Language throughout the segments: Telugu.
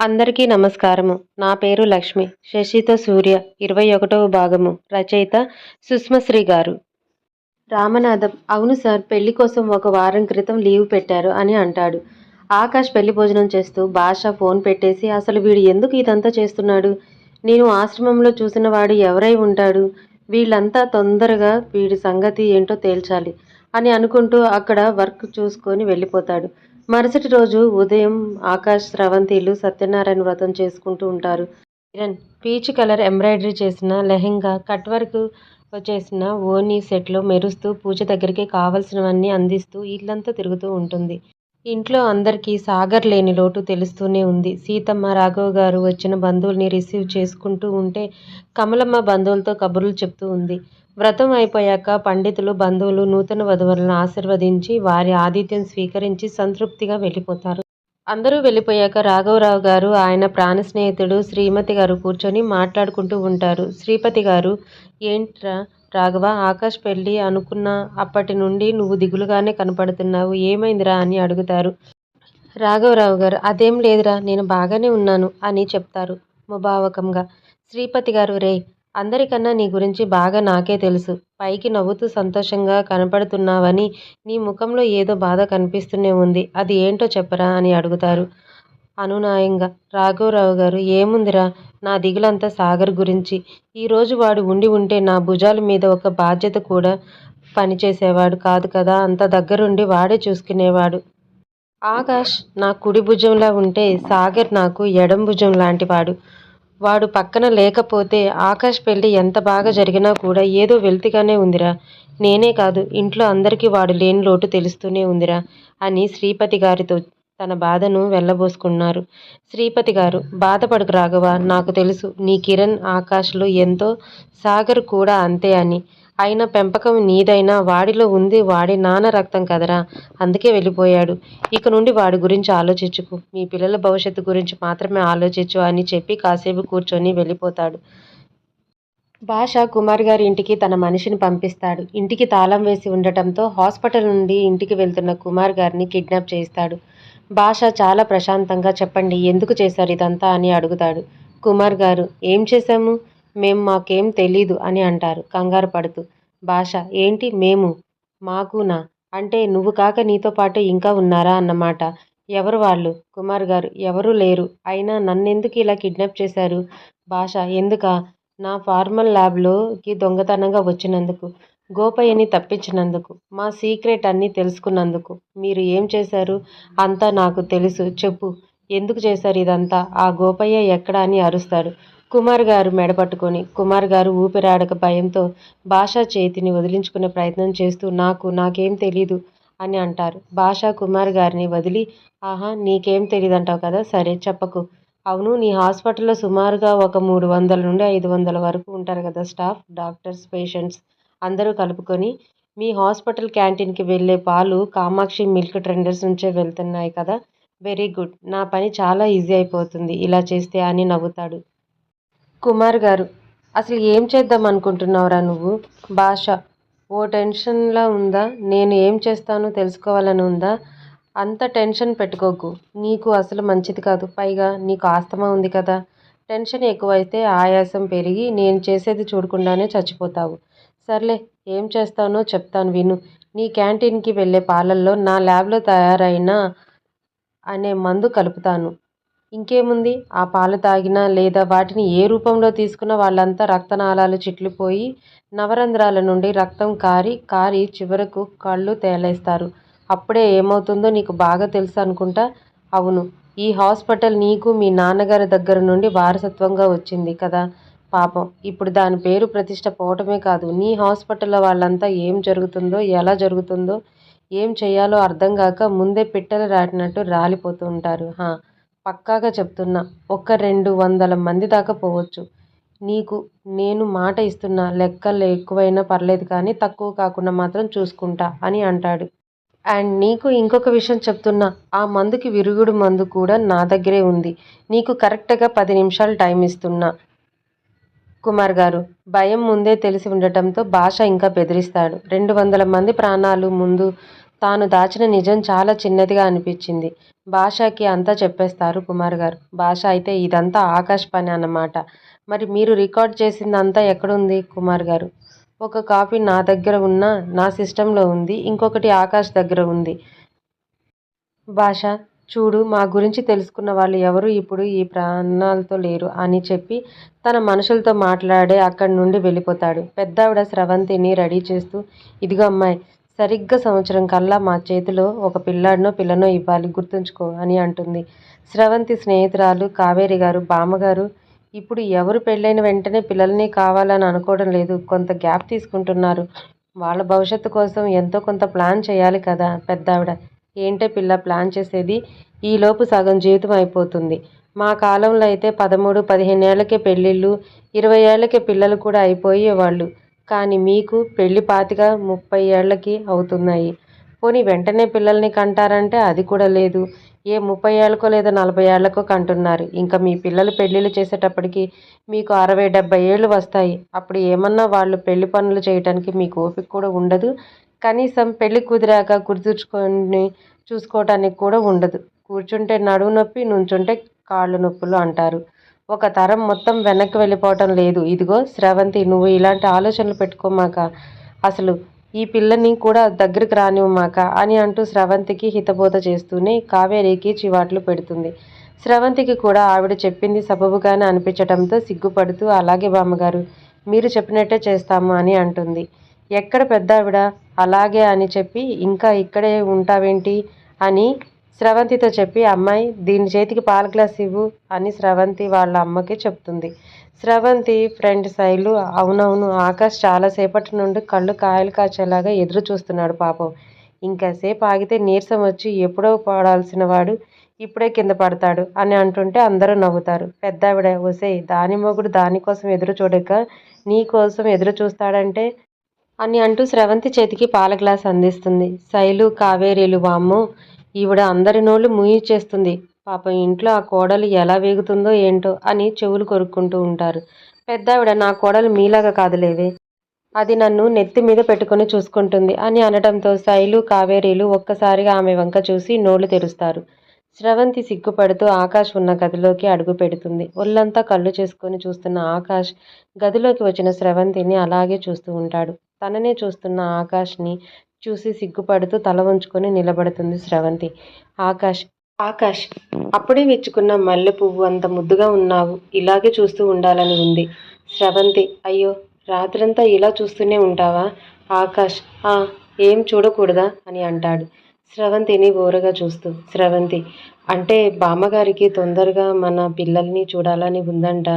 అందరికీ నమస్కారము. నా పేరు లక్ష్మి. శశితో సూర్య. ఇరవై ఒకటవ భాగము. రచయిత సుష్మశ్రీ గారు. రామనాథం అవును సార్ పెళ్ళి కోసం ఒక వారం క్రితం లీవ్ పెట్టారు అని అంటాడు. ఆకాష్ పెళ్ళి భోజనం చేస్తూ భాష ఫోన్ పెట్టేసి అసలు వీడు ఎందుకు ఇదంతా చేస్తున్నాడు? నేను ఆశ్రమంలో చూసిన వాడు ఎవరై ఉంటాడు? వీళ్ళంతా తొందరగా వీడి సంగతి ఏంటో తేల్చాలి అని అనుకుంటూ అక్కడ వర్క్ చూసుకొని వెళ్ళిపోతాడు. మరుసటి రోజు ఉదయం ఆకాష్ స్రవంతిలు సత్యనారాయణ వ్రతం చేసుకుంటూ ఉంటారు. కిరణ్ పీచ్ కలర్ ఎంబ్రాయిడరీ చేసిన లెహెంగా కట్ వర్క్ చేసిన ఓనీ సెట్లో మెరుస్తూ పూజ దగ్గరికి కావలసినవన్నీ అందిస్తూ ఇల్లంతా తిరుగుతూ ఉంటుంది. ఇంట్లో అందరికీ సాగర్ లేని లోటు తెలుస్తూనే ఉంది. సీతమ్మ రాఘవ గారు వచ్చిన బంధువుల్ని రిసీవ్ చేసుకుంటూ ఉంటే కమలమ్మ బంధువులతో కబుర్లు చెప్తూ ఉంది. వ్రతం అయిపోయాక పండితులు బంధువులు నూతన వధువులను ఆశీర్వదించి వారి ఆతిథ్యం స్వీకరించి సంతృప్తిగా వెళ్ళిపోతారు. అందరూ వెళ్ళిపోయాక రాఘవరావు గారు ఆయన ప్రాణ స్నేహితుడు శ్రీమతి గారు కూర్చొని మాట్లాడుకుంటూ ఉంటారు. శ్రీపతి గారు ఏంట్రా రాఘవ ఆకాష్ పెళ్ళి అనుకున్న అప్పటి నుండి నువ్వు దిగులుగానే కనపడుతున్నావు. ఏమైందిరా? అని అడుగుతారు. రాఘవరావు గారు అదేం లేదురా నేను బాగానే ఉన్నాను అని చెప్తారు ముభావకంగా. శ్రీపతి గారు రే అందరికన్నా నీ గురించి బాగా నాకే తెలుసు. పైకి నవ్వుతూ సంతోషంగా కనపడుతున్నావని నీ ముఖంలో ఏదో బాధ కనిపిస్తూనే ఉంది. అది ఏంటో చెప్పరా అని అడుగుతారు అనునాయంగా. రాఘవరావు గారు ఏముందిరా? నా దిగులంతా సాగర్ గురించి. ఈరోజు వాడు ఉండి ఉంటే నా భుజాల మీద ఒక బాధ్యత కూడా పనిచేసేవాడు కాదు కదా. అంత దగ్గరుండి వాడే చూసుకునేవాడు. ఆకాష్ నా కుడి భుజంలా ఉంటే సాగర్ నాకు ఎడం భుజం లాంటివాడు. వాడు పక్కన లేకపోతే ఆకాష్ పెళ్ళి ఎంత బాగా జరిగినా కూడా ఏదో వెల్తిగానే ఉందిరా. నేనే కాదు ఇంట్లో అందరికీ వాడు లేని లోటు తెలుస్తూనే ఉందిరా అని శ్రీపతి గారితో తన బాధను వెళ్ళబోసుకున్నారు. శ్రీపతి గారు బాధపడకు రాఘవ నాకు తెలుసు నీ కిరణ్ ఆకాష్లు ఎంతో సాగర్ కూడా అంతే అని. ఆయన పెంపకం నీదైనా వాడిలో ఉంది వాడి నాన్న రక్తం కదరా అందుకే వెళ్ళిపోయాడు. ఇక నుండి వాడి గురించి ఆలోచించుకు. మీ పిల్లల భవిష్యత్తు గురించి మాత్రమే ఆలోచించు అని చెప్పి కాసేపు కూర్చొని వెళ్ళిపోతాడు. భాష కుమార్ గారి ఇంటికి తన మనిషిని పంపిస్తాడు. ఇంటికి తాళం వేసి ఉండటంతో హాస్పిటల్ నుండి ఇంటికి వెళ్తున్న కుమార్ గారిని కిడ్నాప్ చేస్తాడు భాష చాలా ప్రశాంతంగా చెప్పండి ఎందుకు చేశారు ఇదంతా అని అడుగుతాడు. కుమార్ గారు ఏం చేశాము? మేము మాకేం తెలీదు అని అంటారు. కంగారు పడుతూ. భాష ఏంటి మేము? మాకునా? అంటే నువ్వు కాక నీతో పాటు ఇంకా ఉన్నారా? అన్నమాట. ఎవరు వాళ్ళు? కుమార్ గారు. ఎవరూ లేరు. అయినా నన్నెందుకు ఇలా కిడ్నాప్ చేశారు? భాష ఎందుక? నా ఫార్మల్ ల్యాబ్లోకి దొంగతనంగా వచ్చినందుకు గోపయ్యని తప్పించినందుకు మా సీక్రెట్ అన్నీ తెలుసుకున్నందుకు. మీరు ఏం చేశారు? అంతా నాకు తెలుసు. చెప్పు. ఎందుకు చేశారు ఇదంతా? ఆ గోపయ్య ఎక్కడ అని అరుస్తాడు. కుమార్ గారు మెడపట్టుకొని కుమార్ గారు ఊపిరాడక భయంతో భాషా చేతిని వదిలించుకునే ప్రయత్నం చేస్తూ నాకు నాకేం తెలీదు అని అంటారు. భాష కుమార్ గారిని వదిలి ఆహా నీకేం తెలియదంటావు కదా సరే చెప్పకు. అవును నీ హాస్పిటల్లో సుమారుగా ఒక మూడు వందల నుండి ఐదు వందల వరకు ఉంటారు కదా స్టాఫ్ డాక్టర్స్ పేషెంట్స్. అందరూ కలుపుకొని మీ హాస్పిటల్ క్యాంటీన్కి వెళ్ళే పాలు కామాక్షి మిల్క్ ట్రెండర్స్ నుంచే వెళ్తున్నాయి కదా. Very good. నా పని చాలా ఈజీ అయిపోతుంది. ఇలా చేస్తే అని నవ్వుతాడు. కుమార్ గారు అసలు ఏం చేద్దాం అనుకుంటున్నావురా నువ్వు? భాష ఓ టెన్షన్లా ఉందా? నేను ఏం చేస్తానో తెలుసుకోవాలని ఉందా? అంత టెన్షన్ పెట్టుకోకు. నీకు అసలు మంచిది కాదు. పైగా నీకు ఆస్తమా ఉంది కదా. టెన్షన్ ఎక్కువైతే ఆయాసం పెరిగి నేను చేసేది చూడకుండానే చచ్చిపోతావు. సర్లే ఏం చేస్తానో చెప్తాను విను. నీ క్యాంటీన్కి వెళ్ళే పాలల్లో నా ల్యాబ్లో తయారైన అనే మందు కలుపుతాను. ఇంకేముంది? ఆ పాలు తాగినా లేదా వాటిని ఏ రూపంలో తీసుకున్న వాళ్ళంతా రక్తనాళాలు చిట్లిపోయి నవరంధ్రాల నుండి రక్తం కారి కారి చివరకు కళ్ళు తేలేస్తారు. అప్పుడే ఏమవుతుందో నీకు బాగా తెలుసు అనుకుంటా? అవును. ఈ హాస్పిటల్ నీకు మీ నాన్నగారి దగ్గర నుండి వారసత్వంగా వచ్చింది కదా? పాపం. ఇప్పుడు దాని పేరు ప్రతిష్ట పోవటమే కాదు. నీ హాస్పిటల్లో వాళ్ళంతా ఏం జరుగుతుందో ఎలా జరుగుతుందో ఏం చేయాలో అర్థం కాక ముందే పిట్టలు రాటినట్టు రాలిపోతూ ఉంటారు. హా. పక్కాగా చెప్తున్నా ఒక రెండు వందల మంది దాకా పోవచ్చు. నీకు నేను మాట ఇస్తున్నా లెక్కలు ఎక్కువైనా పర్లేదు కానీ తక్కువ కాకుండా మాత్రం చూసుకుంటా అని అంటాడు. అండ్ నీకు ఇంకొక విషయం చెప్తున్నా ఆ మందుకి విరుగుడు మందు కూడా నా దగ్గరే ఉంది. నీకు కరెక్ట్గా పది నిమిషాలు టైం ఇస్తున్నా. కుమార్ గారు భయం ముందే తెలిసి ఉండటంతో భాష ఇంకా బెదిరిస్తాడు. రెండు వందల మంది ప్రాణాలు ముందు తాను దాచిన నిజం చాలా చిన్నదిగా అనిపించింది. భాషకి అంతా చెప్పేస్తారు కుమార్ గారు. భాష అయితే ఇదంతా ఆకాష్ పని అన్నమాట. మరి మీరు రికార్డ్ చేసిందంతా ఎక్కడుంది కుమార్ గారు? ఒక కాపీ నా దగ్గర ఉన్న నా సిస్టంలో ఉంది ఇంకొకటి ఆకాష్ దగ్గర ఉంది. భాష చూడు మా గురించి తెలుసుకున్న వాళ్ళు ఎవరు ఇప్పుడు ఈ ప్రాణాలతో లేరు అని చెప్పి తన మనుషులతో మాట్లాడే అక్కడి నుండి వెళ్ళిపోతాడు. పెద్దావిడ స్రవంతిని రెడీ చేస్తూ ఇదిగో అమ్మాయి సరిగ్గా సంవత్సరం కల్లా మా చేతిలో ఒక పిల్లాడినో పిల్లనో ఇవ్వాలి గుర్తుంచుకో అని అంటుంది. స్రవంతి స్నేహితురాలు కావేరి గారు బామ్మగారు ఇప్పుడు ఎవరు పెళ్ళైన వెంటనే పిల్లల్ని కావాలని అనుకోవడం లేదు. కొంత గ్యాప్ తీసుకుంటున్నారు. వాళ్ళ భవిష్యత్తు కోసం ఎంతో కొంత ప్లాన్ చేయాలి కదా పెద్దావిడ. ఏంటే పిల్ల ప్లాన్ చేసేది? ఈలోపు సగం జీవితం అయిపోతుంది. మా కాలంలో అయితే పదమూడు పదిహేను ఏళ్ళకే పెళ్ళిళ్ళు ఇరవై ఏళ్ళకే పిల్లలు కూడా అయిపోయేవాళ్ళు. కానీ మీకు పెళ్ళి పాతిక ముప్పై ఏళ్ళకి అవుతున్నాయి. పోనీ వెంటనే పిల్లల్ని కంటారంటే అది కూడా లేదు. ఏ ముప్పై ఏళ్ళకో లేదా నలభై ఏళ్ళకో కంటున్నారు. ఇంకా మీ పిల్లలు పెళ్ళిళ్ళు చేసేటప్పటికి మీకు అరవై డెబ్బై ఏళ్ళు వస్తాయి. అప్పుడు ఏమన్నా వాళ్ళు పెళ్ళి పనులు చేయటానికి మీకు ఓపిక కూడా ఉండదు. కనీసం పెళ్ళి కుదిరాక గుర్తుంచుకొని చూసుకోవటానికి కూడా ఉండదు. కూర్చుంటే నడువు నొప్పి నుంచుంటే కాళ్ళు నొప్పులు అంటారు. ఒక తరం మొత్తం వెనక్కి వెళ్ళిపోవటం లేదు. ఇదిగో స్రవంతి నువ్వు ఇలాంటి ఆలోచనలు పెట్టుకోమాక అసలు ఈ పిల్లని కూడా దగ్గరికి రానివ్వమాక అని అంటూ స్రవంతికి హితబోధ చేస్తూనే కావేరికి చివాట్లు పెడుతుంది. స్రవంతికి కూడా ఆవిడ చెప్పింది సబబుగానే అనిపించడంతో సిగ్గుపడుతూ అలాగే బామ్మగారు మీరు చెప్పినట్టే చేస్తాము అని అంటుంది. ఎక్కడ పెద్దావిడ? అలాగే అని చెప్పి ఇంకా ఇక్కడే ఉంటావేంటి? అని స్రవంతితో చెప్పి అమ్మాయి దీని చేతికి పాల గ్లాస్ ఇవ్వు అని స్రవంతి వాళ్ళ అమ్మకి చెప్తుంది. స్రవంతి ఫ్రెండ్ శైలు అవునవును ఆకాష్ చాలాసేపటి నుండి కళ్ళు కాయలు కాచేలాగా ఎదురు చూస్తున్నాడు పాపం. ఇంకాసేపు ఆగితే నీరసం వచ్చి ఎప్పుడో పడాల్సిన వాడు ఇప్పుడే కింద పడతాడు అని అంటుంటే అందరూ నవ్వుతారు. పెద్దావిడ ఒసే దాని మొగుడు దానికోసం ఎదురు చూడక నీ కోసం ఎదురు చూస్తాడంటే అని అంటూ స్రవంతి చేతికి పాల గ్లాస్ అందిస్తుంది. శైలు కావేరీలు వామ్మో ఈవిడ అందరి నోళ్ళు చేస్తుంది. పాపం ఇంట్లో ఆ కోడలు ఎలా వేగుతుందో ఏంటో అని చెవులు కొరుక్కుంటూ ఉంటారు. పెద్దావిడ నా కోడలు మీలాగా కాదులేవే. అది నన్ను నెత్తి మీద పెట్టుకుని చూసుకుంటుంది అని అనడంతో శైలు కావేరీలు ఒక్కసారిగా ఆమె వంక చూసి నోళ్ళు తెరుస్తారు. స్రవంతి సిగ్గుపడుతూ ఆకాష్ ఉన్న గదిలోకి అడుగు పెడుతుంది. ఒళ్ళంతా కళ్ళు చేసుకొని చూస్తున్న ఆకాష్ గదిలోకి వచ్చిన స్రవంతిని అలాగే చూస్తూ ఉంటాడు. తననే చూస్తున్న ఆకాష్ని చూసి సిగ్గుపడుతూ తల వంచుకొని నిలబడుతుంది స్రవంతి. ఆకాష్ ఆకాష్ అప్పుడే విచ్చుకున్న మల్లె పువ్వు అంత ముద్దుగా ఉన్నావు. ఇలాగే చూస్తూ ఉండాలని ఉంది. స్రవంతి అయ్యో రాత్రంతా ఇలా చూస్తూనే ఉంటావా? ఆకాష్ ఆ ఏం చూడకూడదా? అని అంటాడు. స్రవంతిని ఓరగా చూస్తూ స్రవంతి అంటే బామ్మగారికి తొందరగా మన పిల్లల్ని చూడాలని ఉందంట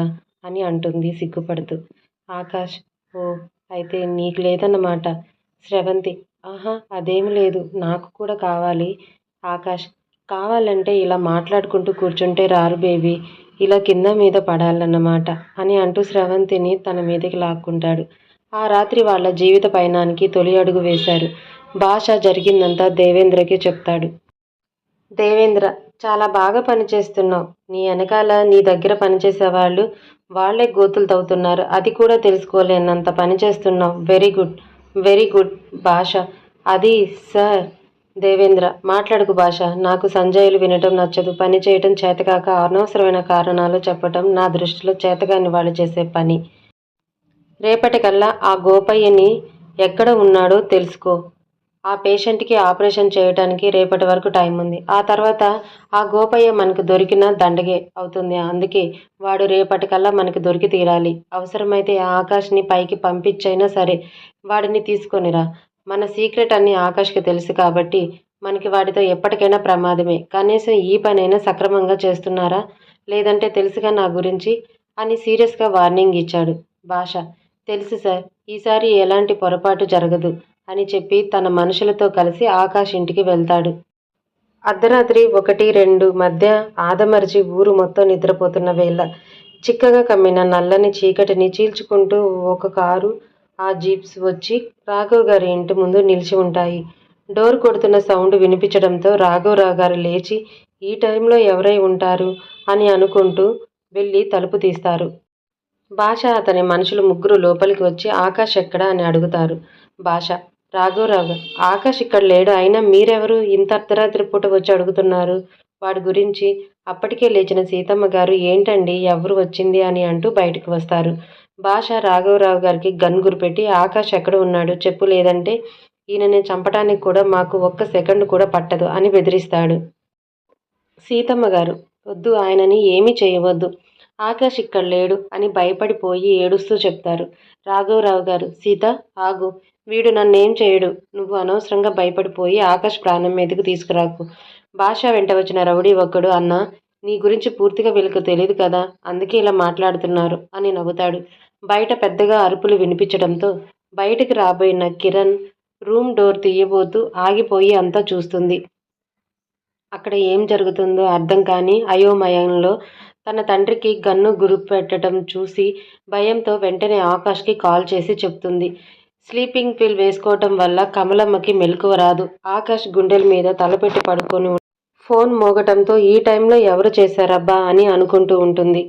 అని అంటుంది సిగ్గుపడుతూ. ఆకాష్ ఓ అయితే నీకు లేదన్నమాట. స్రవంతి ఆహా అదేమి లేదు. నాకు కూడా కావాలి. ఆకాష్ కావాలంటే ఇలా మాట్లాడుకుంటూ కూర్చుంటే రారు బేబీ. ఇలా కింద మీద పడాలన్నమాట అని అంటూ స్రవంతిని తన మీదకి లాక్కుంటాడు. ఆ రాత్రి వాళ్ళ జీవిత పయనానికి తొలి అడుగు వేశారు. భాష జరిగిందంతా దేవేంద్రకి చెప్తాడు. దేవేంద్ర చాలా బాగా పనిచేస్తున్నావు నీ వెనకాల నీ దగ్గర పనిచేసే వాళ్ళు వాళ్ళే గోతులు తవ్వుతున్నారు. అది కూడా తెలుసుకోలేనంత పని చేస్తున్నావు. Very good. Very good. భాష. అది సార్. దేవేంద్ర మాట్లాడుకు భాష. నాకు సంజయ్లు వినటం నచ్చదు. పని చేయటం చేతకాక అనవసరమైన కారణాలు చెప్పటం నా దృష్టిలో చేతగాని వాళ్ళు చేసే పని. రేపటికల్లా ఆ గోపయ్యని ఎక్కడ ఉన్నాడో తెలుసుకో. ఆ పేషెంట్కి ఆపరేషన్ చేయడానికి రేపటి వరకు టైం ఉంది. ఆ తర్వాత ఆ గోపయ్య మనకు దొరికిన దండగే అవుతుంది. అందుకే వాడు రేపటికల్లా మనకి దొరికి తీరాలి. అవసరమైతే ఆ ఆకాష్ని పైకి పంపించైనా సరే వాడిని తీసుకొనిరా మన సీక్రెట్ అన్ని ఆకాష్కి తెలుసు కాబట్టి మనకి వాడితో ఎప్పటికైనా ప్రమాదమే. కనీసం ఈ పనైనా సక్రమంగా చేస్తున్నారా? లేదంటే తెలుసుగా నా గురించి? అని సీరియస్గా వార్నింగ్ ఇచ్చాడు. భాష తెలుసు సార్ ఈసారి ఎలాంటి పొరపాటు జరగదు అని చెప్పి తన మనుషులతో కలిసి ఆకాష్ ఇంటికి వెళ్తాడు. అర్ధరాత్రి ఒకటి రెండు మధ్య ఆదమరిచి ఊరు మొత్తం నిద్రపోతున్న వేళ చిక్కగా కమ్మిన నల్లని చీకటిని చీల్చుకుంటూ ఒక కారు ఆ జీప్స్ వచ్చి రాఘవ్ గారి ఇంటి ముందు నిలిచి ఉంటాయి. డోర్ కొడుతున్న సౌండ్ వినిపించడంతో రాఘవరావు గారు లేచి ఈ టైంలో ఎవరై ఉంటారు? అని అనుకుంటూ వెళ్ళి తలుపు తీస్తారు. భాష అతని మనుషులు ముగ్గురు లోపలికి వచ్చి ఆకాష్ ఎక్కడా? అని అడుగుతారు. భాష రాఘవరావు ఆకాష్ ఇక్కడ లేడు. అయినా మీరెవరు? ఇంత అర్ధరాత్రి పూట వచ్చి అడుగుతున్నారు. వాడి గురించి అప్పటికే లేచిన సీతమ్మ గారు ఏంటండి? ఎవరు వచ్చింది? అని అంటూ బయటకు వస్తారు. భాష రాఘవరావు గారికి గన్ గురిపెట్టి ఆకాష్ ఎక్కడ ఉన్నాడు చెప్పు లేదంటే ఈయనని చంపడానికి కూడా మాకు ఒక్క సెకండ్ కూడా పట్టదు అని బెదిరిస్తాడు. సీతమ్మ గారు వద్దు ఆయనని ఏమీ చేయవద్దు. ఆకాష్ ఇక్కడ లేడు అని భయపడిపోయి ఏడుస్తూ చెప్తారు. రాఘవరావు గారు సీత ఆగు. వీడు నన్నేం చేయడు. నువ్వు అనవసరంగా భయపడిపోయి ఆకాష్ ప్రాణం మీదకు తీసుకురాకు. భాష వెంట వచ్చిన రౌడీ ఒక్కడు అన్న నీ గురించి పూర్తిగా వీళ్ళకి తెలియదు కదా అందుకే ఇలా మాట్లాడుతున్నారు అని నవ్వుతాడు. బయట పెద్దగా అరుపులు వినిపించడంతో బయటికి రాబోయిన కిరణ్ రూమ్ డోర్ తీయబోతూ ఆగిపోయి అంతా చూస్తుంది. అక్కడ ఏం జరుగుతుందో అర్థం కాని అయోమయంలో తన తండ్రికి గన్ను గురిపెట్టడం చూసి భయంతో వెంటనే ఆకాష్కి కాల్ చేసి చెప్తుంది. స్లీపింగ్ పిల్ వేసుకోవటం వల్ల కమలమ్మకి మెలకువ రాదు. ఆకాష్ గుండెల మీద తలపెట్టి పడుకొని ఫోన్ మోగటంతో ఈ టైంలో ఎవరు చేశారబ్బా అని అనుకుంటూ ఉంటుంది.